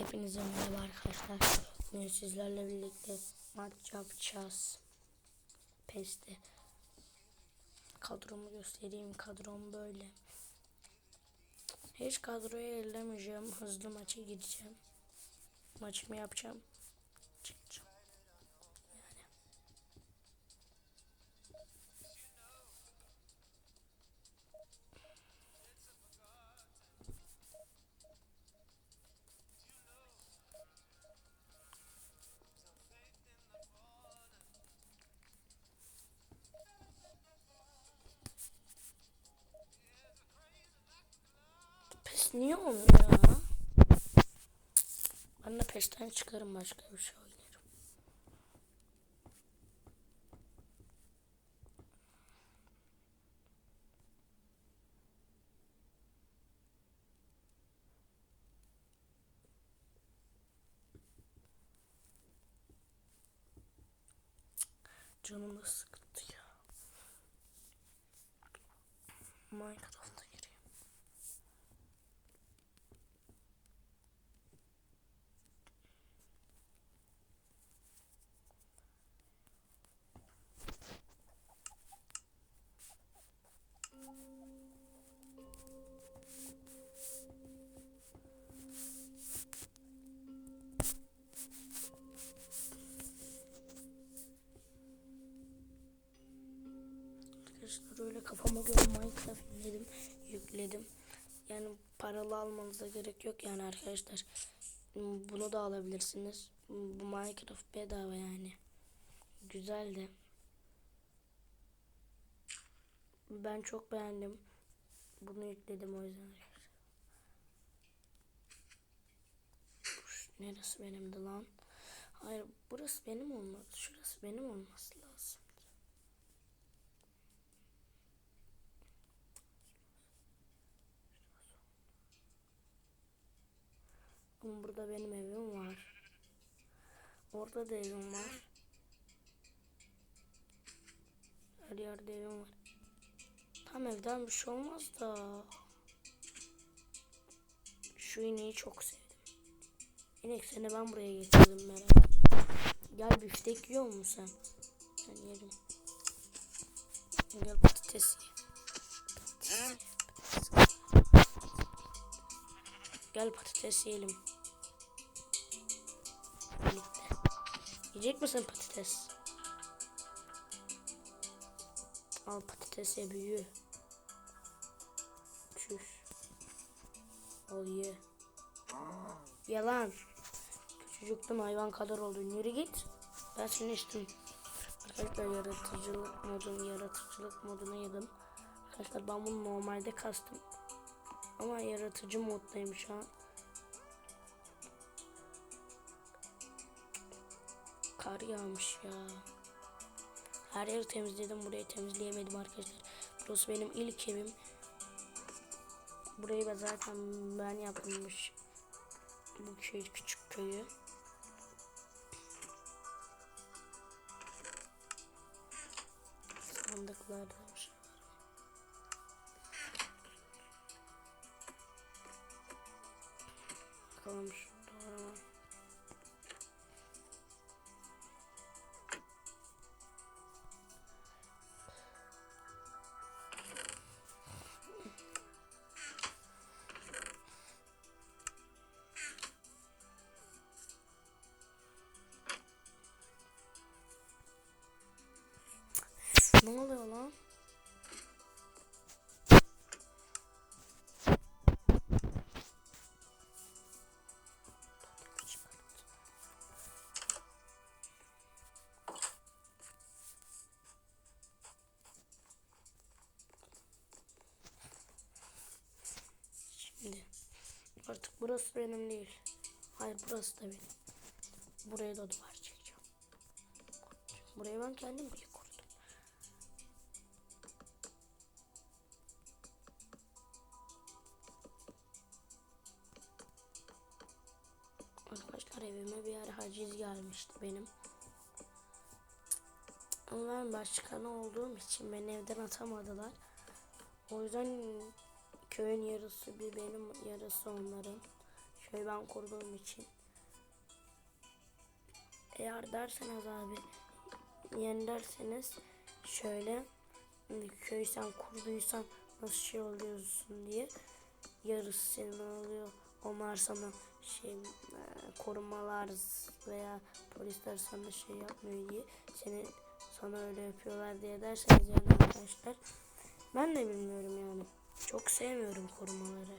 Hepinize merhaba arkadaşlar. Bugün sizlerle birlikte maç yapacağız. PES'te. Kadromu göstereyim. Kadrom böyle. Hiç kadroyu ellemeyeceğim. Hızlı maça gideceğim. Maçımı yapacağım. Ya? Ben de PES'ten çıkarım başka bir şey oynarım. Canım da sıkıldı ya. Minecraft'a Arkadaşlar öyle kafama göre Minecraft indirdim, yükledim. Yani paralı almanıza gerek yok yani arkadaşlar. Bunu da alabilirsiniz. Bu Minecraft bedava yani. Güzel de. Ben çok beğendim. Bunu yükledim o yüzden. Neresi benimdi lan? Hayır burası benim olmaz. Şurası benim olması lazım. Ama burada benim evim var. Orada da evim var. Her yerde evim var. Tam evden bir şey olmaz da. Şu ineği çok sevdim. İnek seni ben buraya getirdim merak. Gel biftek yiyor musun sen? Ben yerim. Gel. Patates ye. Gel patates yiyelim. Yiyecek misin patates? Al patates ye büyü. Çüş. Al ye. Yalan. Küçücükten hayvan kadar oldun. Yürü git. Ben seni içtim. Arkadaşlar yaratıcılık modunu, yaratıcılık moduna yedim. Arkadaşlar ben bunu normalde kastım. Ama yaratıcı moddayım şu an. Kar yağmış ya. Her yeri temizledim. Burayı temizleyemedim arkadaşlar. Burası benim ilk evim. Burayı da zaten ben yapılmış. Bu köy küçük köyü. Şey var. Bakalım şurada artık burası benim değil. Hayır burası da benim. Buraya da duvar çekeceğim. Burayı ben kendim buraya kurdum. Arkadaşlar evime bir ara haciz gelmişti benim. Ama ben başkanı olduğum için beni evden atamadılar. O yüzden köyün yarısı bir benim yarısı onların. Köyü ben kurduğum için. Eğer derseniz abi yeni derseniz şöyle köy sen kurduysan nasıl şey oluyorsun diye yarısı senin oluyor. Onlar sana şey e, korumalar veya polisler sana şey yapmıyor diye seni sana öyle yapıyorlar diye derseniz yani arkadaşlar ben de bilmiyorum yani. Çok sevmiyorum korumaları.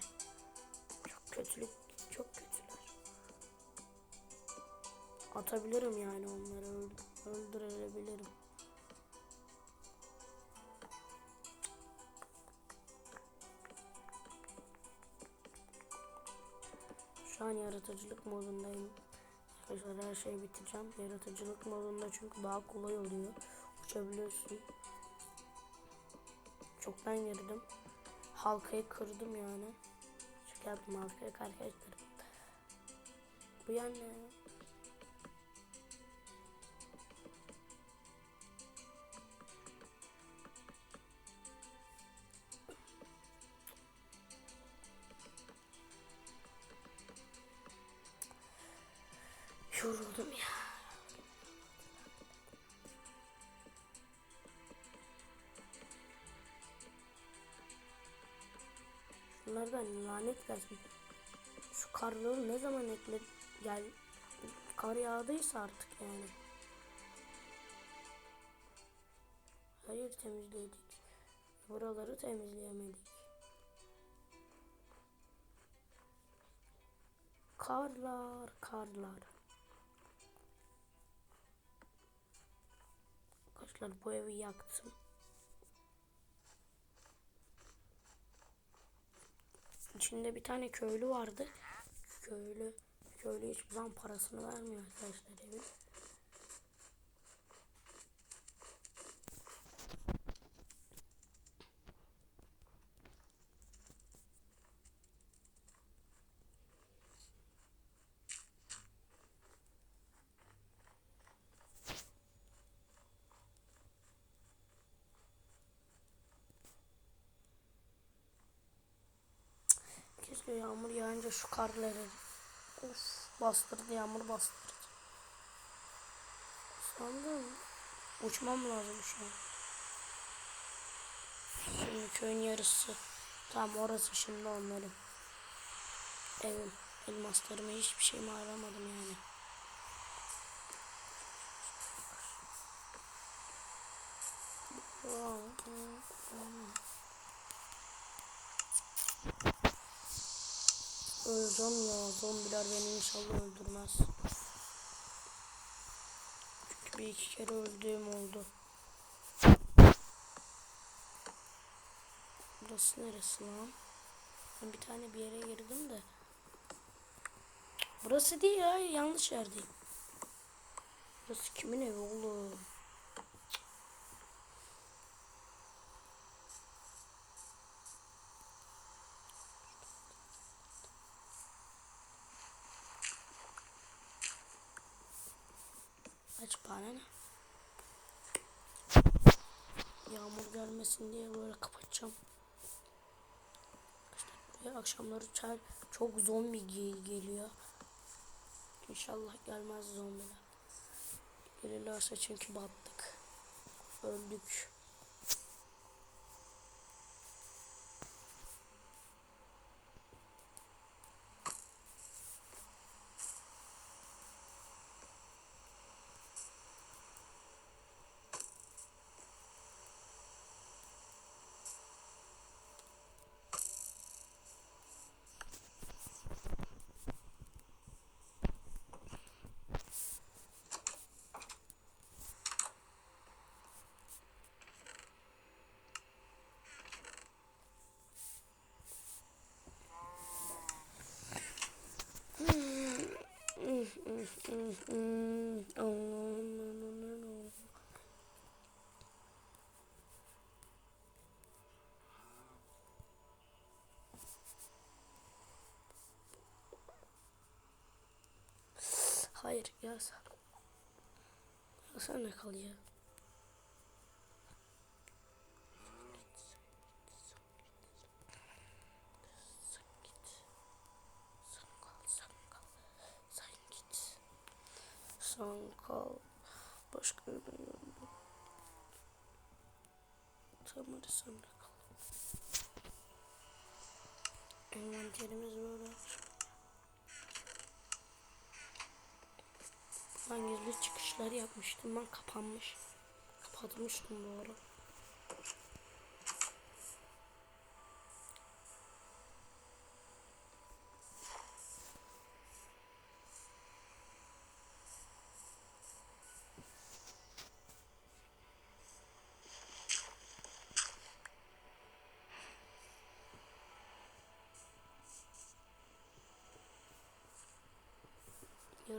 Çok kötülük, çok kötüler. Atabilirim yani onları öld- öldürebilirim. Şu an yaratıcılık modundayım. Arkadaşlar her şeyi bitireceğim. Yaratıcılık modunda çünkü daha kolay oluyor. Uçabiliyorsun. Çoktan girdim. Halkayı kırdım yani. Çünkü yaptım halkayı arkadaşlar. Bu yan Gelsin. Şu karları ne zaman ekle gel kar yağdıysa artık yani. Hayır temizledik. Buraları temizleyemedik. Karlar, karlar. Arkadaşlar bu evi yaktım. İçinde bir tane köylü vardı. Köylü, köylü hiçbir zaman parasını vermiyor arkadaşlar evin. Yağmur yağınca şu karları of bastırdı yağmur bastırdı. Sandım uçmam lazım şu an. Şimdi köyün yarısı. Tam orası şimdi onların. Evim. Elmaslarımı hiçbir şeyimi aramadım yani. Öleceğim ya. Zombiler beni inşallah öldürmez. Çünkü bir iki kere öldüğüm oldu. Burası neresi lan? Ben bir tane bir yere girdim de. Burası değil ya. Yanlış yerdeyim. Burası kimin evi oğlum? Aç bana ne? Gelmesin diye böyle kapatacağım. İşte akşamları çay çok zombi ge- geliyor. İnşallah gelmez zombiler. Gelirlerse çünkü battık. Öldük. Hayır yazar. Yazar ne kalıyor? Son kal. Başka bir yolda. Tamam hadi sonra kal. Envanterimiz var. Ben gizli çıkışlar yapmıştım. Ben kapanmış. Kapatmıştım bu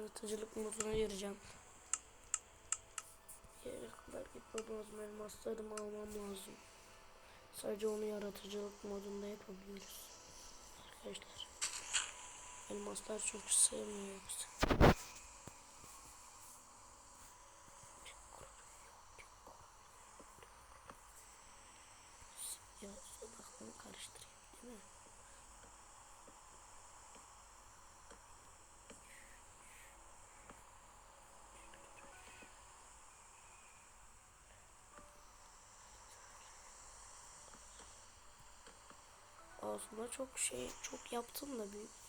Yaratıcılık moduna gireceğim. Yere kadar gitmem lazım. Elmaslarımı almam lazım. Sadece onu yaratıcılık modunda yapabiliyoruz. Arkadaşlar. Elmaslar çok sevmiyor yoksa. Ya aklımı karıştırayım değil mi? Aslında çok şey çok yaptım da büyük.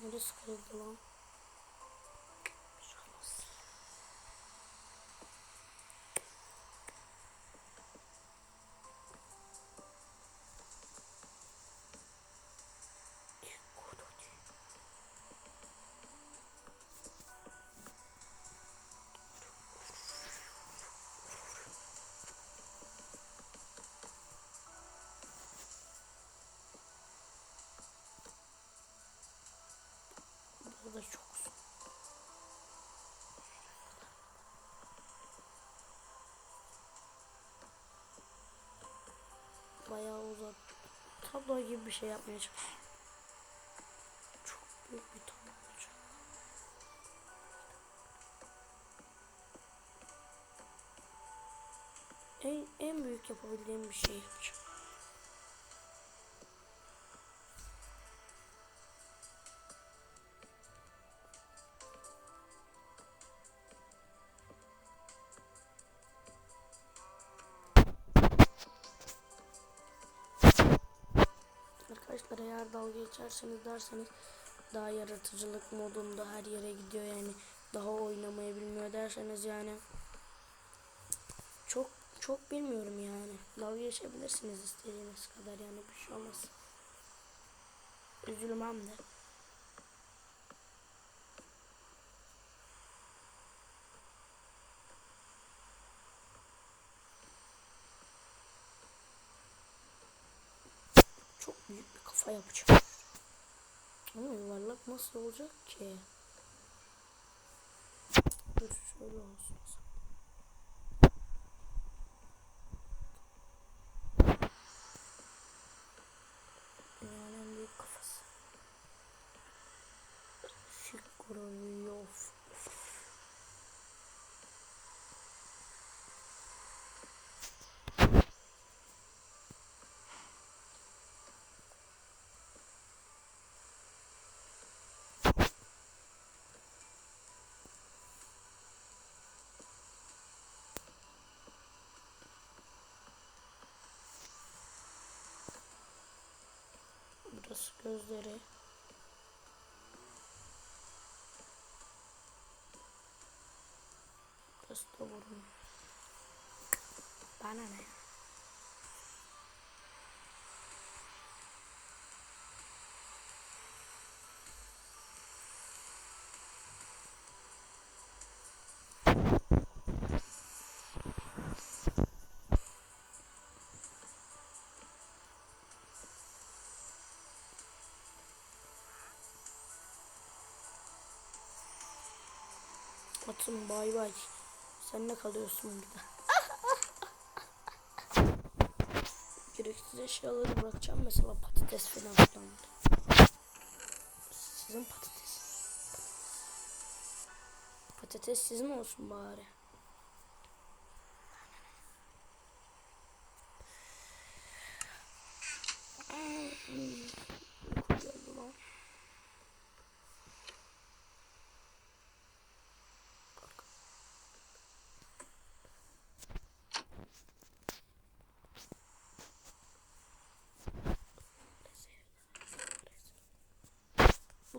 Lan? Tablo gibi bir şey yapmaya çalışıyorum. Çok büyük bir tablo olacak. En, en büyük yapabildiğim bir şey yapacağım. Dalga geçerseniz derseniz daha yaratıcılık modunda her yere gidiyor yani. Daha oynamayı bilmiyor derseniz yani. Çok çok bilmiyorum yani. Dalga geçebilirsiniz istediğiniz kadar yani bir şey olmaz. Üzülmem de çok büyük bir kafa yapacağım. Ama yuvarlak nasıl olacak ki? Dur şöyle olsun Dünyanın en büyük kafası. Şikorov. Burası gözleri. Burası da burnu. Bana ne? Atım bay bay. Sen ne kalıyorsun burada? Gereksiz eşyaları bırakacağım mesela patates falan filan. Sizin patates. Patates sizin olsun bari.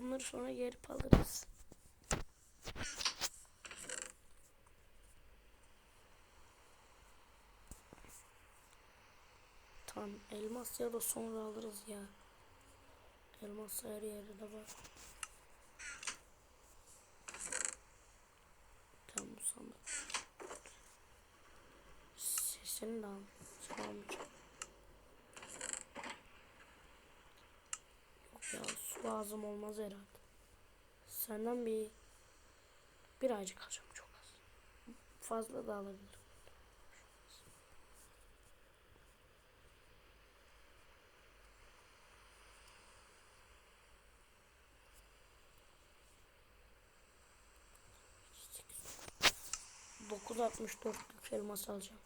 Bunları sonra geri alırız. Tamam elmas ya da sonra alırız ya. Elmas her yerde de var. Tamam bu sandık. Sesini de al. Sen almayacağım. Yok ya su lazım olmaz herhalde. Senden bir birazcık alacağım çok az. Fazla da alabilirim. Dokuz altmış dörtlük elmas alacağım.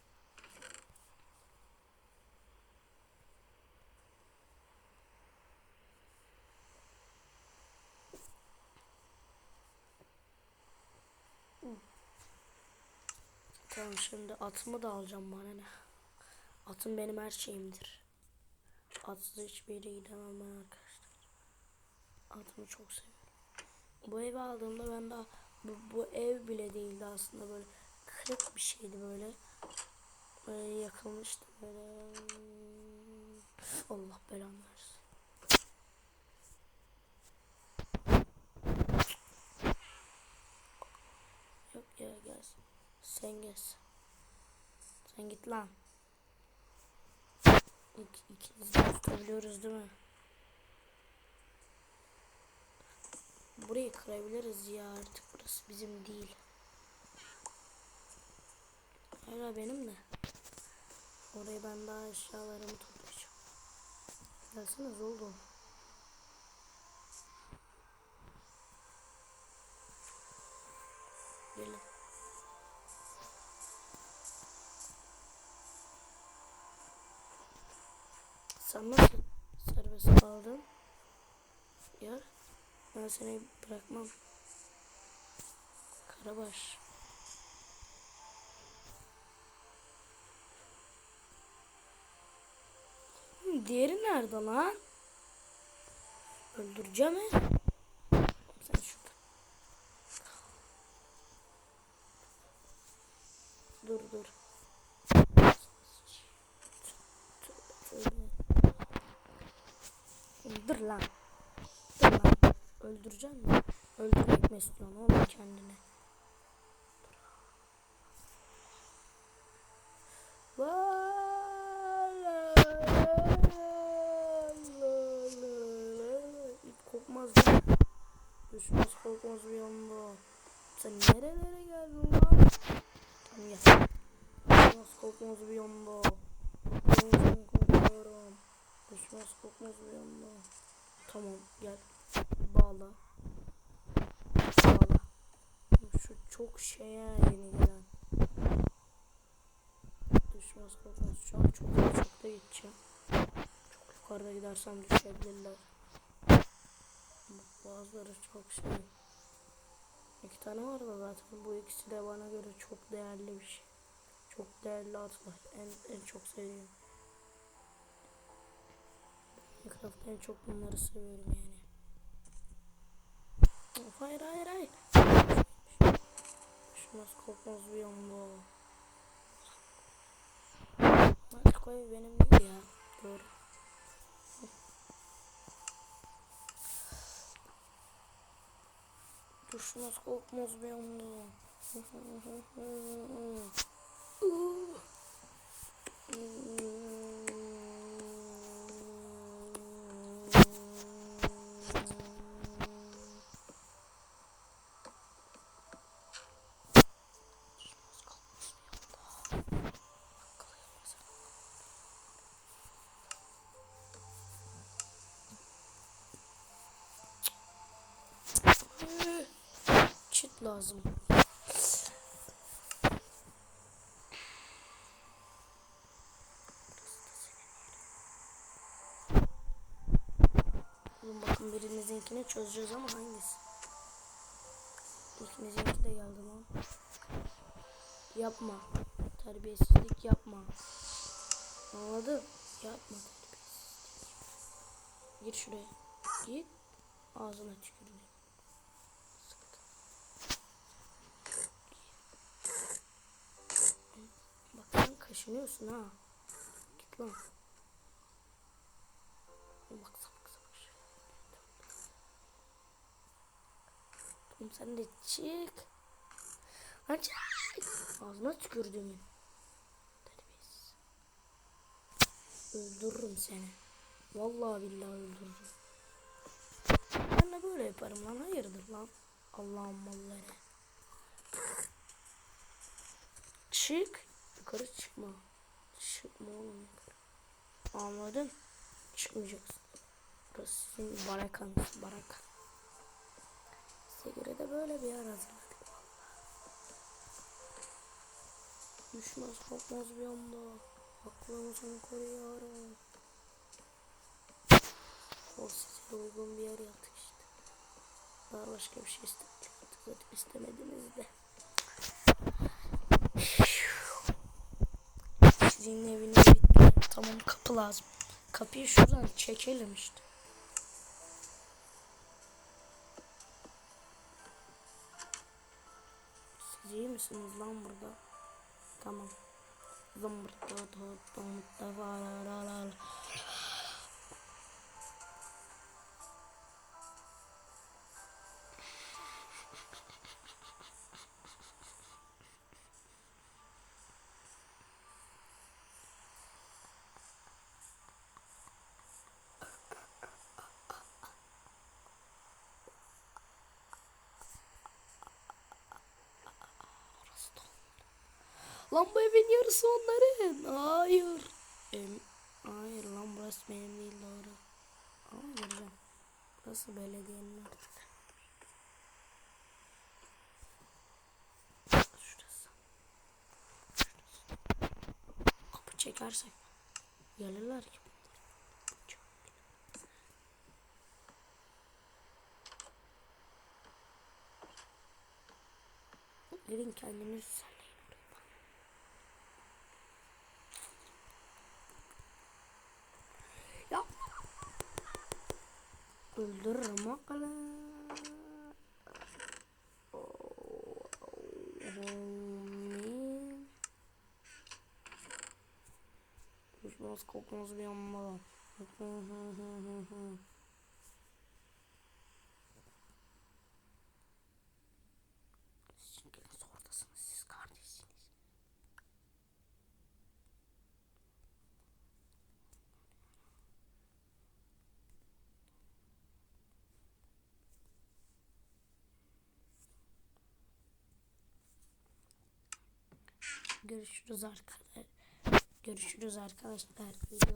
Tamam şimdi atımı da alacağım bana ne. Atım benim her şeyimdir. Atsız hiçbir yere gidemem ben arkadaşlar. Atımı çok seviyorum. Bu evi aldığımda ben daha bu, bu ev bile değildi aslında böyle kırık bir şeydi böyle. Böyle yakılmıştı böyle. Allah belanı versin. Yok ya gel. Sen gel. Sen git lan. İk, ikimiz de tutabiliyoruz değil mi? Burayı kırabiliriz ya artık burası bizim değil. Hala benim de. Orayı ben daha eşyalarımı toplayacağım. Gelsene oldu. Nasıl serbest kaldın? Ya ben seni bırakmam. Karabaş. Diğeri nerede lan? Öldüreceğim mi? Sen şurada. Dur dur. Dur lan. Dur lan. Öldüreceğim mi? Öldürmek mi istiyorsun oğlum kendini? İp kopmaz? Düşmez korkmaz bir anda. Sen nerelere geldin lan? Tamam gel. Düşmez korkmaz bir anda. Ben korkuyorum. Düşmez korkmaz bir anda. Tamam gel. Bağla. Bağla. Şu çok şeye yeni gelen. Düşmez korkmaz. Şu an çok da gideceğim. Çok yukarıda gidersem düşebilirler. Bazıları çok şey. İki tane var da zaten bu ikisi de bana göre çok değerli bir şey. Çok değerli atlar. En, en çok sevdiğim. Minecraft'ta en çok bunları seviyorum yani. Of, hayır hayır hayır. Düşmez korkmaz bir anda. Artık o benim değil ya. Doğru. Düşmez korkmaz bir anda. Lazım. Oğlum bakın birinizinkini çözeceğiz ama hangisi? İkinizinki de geldi lan. Yapma. Terbiyesizlik yapma. Anladın? Yapma terbiyesizlik. Gir şuraya. Git. Ağzına tükürdüm. Sıktı. Bak sen kaşınıyorsun ha. Git lan. Bak sapık sapık. Oğlum sen de çık. Lan çık. Ağzına tükürdüm. Terbiyesiz. Öldürürüm seni. Vallahi billahi öldürürüm. Ben de böyle yaparım lan. Hayırdır lan. Allah'ım malları. Çık. Yukarı çıkma. Çıkma oğlum. Anladın? Çıkmayacaksın. Burası senin barakanız. Barakan. Size göre de böyle bir yer hazırladık. Düşmez korkmaz bir anda. Aklımızın koruyorum. O size uygun bir yer yaptık işte. Daha başka bir şey istemedik. Zaten istemediniz de. Sizin eviniz bitti. Tamam kapı lazım. Kapıyı şuradan çekelim işte. Siz iyi misiniz lan burada? Tamam. Zımbırtı tuttum da Lan bu evin yarısı onların. Hayır. Em, hayır lan burası benim değil doğru. Hayır lan. Burası belediyenin artık. Şurası. Kapı çekersek. Gelirler ki. Gidin kendiniz düzenleyin orayı. Ya. Öldürürüm akıllı. Düşmez kokmaz bir. Siz çünkü nasıl oradasınız siz kardeşsiniz. Görüşürüz arkadaşlar. Görüşürüz arkadaşlar. Video